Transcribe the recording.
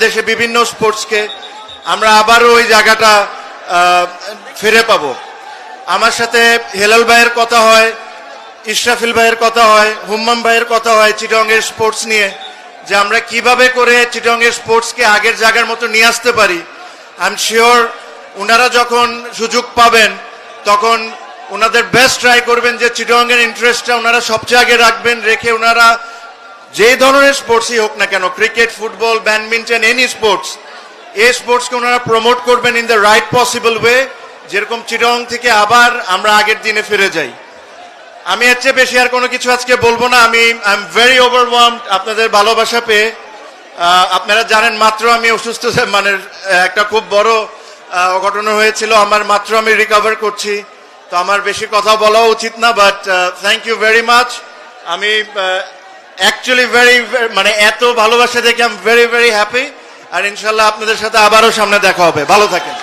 বাংলাদেশে বিভিন্ন স্পোর্টসকে আমরা আবারও ওই জায়গাটা ফিরে পাবো। আমার সাথে হেলাল ভাইয়ের কথা হয়, ইশরাফিল ভাইয়ের কথা হয়, হুম্মাম ভাইয়ের কথা হয় চিটংয়ের স্পোর্টস নিয়ে, যে আমরা কীভাবে করে চিটংয়ের স্পোর্টসকে আগের জায়গার মতো নিয়ে আসতে পারি। আই এম শিওর ওনারা যখন সুযোগ পাবেন, তখন ওনাদের বেস্ট ট্রাই করবেন যে চিটংয়ের ইন্টারেস্টটা ওনারা সবচেয়ে আগে রাখবেন, রেখে ওনারা যে ধরনের স্পোর্টসই হোক না কেন cricket football badminton any sports এই স্পোর্টসকে ওনারা প্রমোট করবেন in the right possible way যেরকম চিটং থেকে আবার আমরা আগের দিনে ফিরে যাই। আমি এর চেয়ে বেশি আর কোনো কিছু আজকে বলব না, আমি আই এম ভেরি ওভারওয়ার্ম আপনাদের ভালোবাসা পেয়ে আপনারা জানেন মাত্র আমি অসুস্থ মানে একটা খুব বড় ঘটনা হয়েছিল, আমার মাত্র আমি রিকভার করছি, তো আমার বেশি কথা বলা উচিত না but thank you very much আমি অ্যাকচুয়ালি ভেরি মানে এত ভালোবাসা দেখে আমি ভেরি ভেরি হ্যাপি আর ইনশাল্লাহ আপনাদের সাথে আবারও সামনে দেখা হবে। ভালো থাকেন।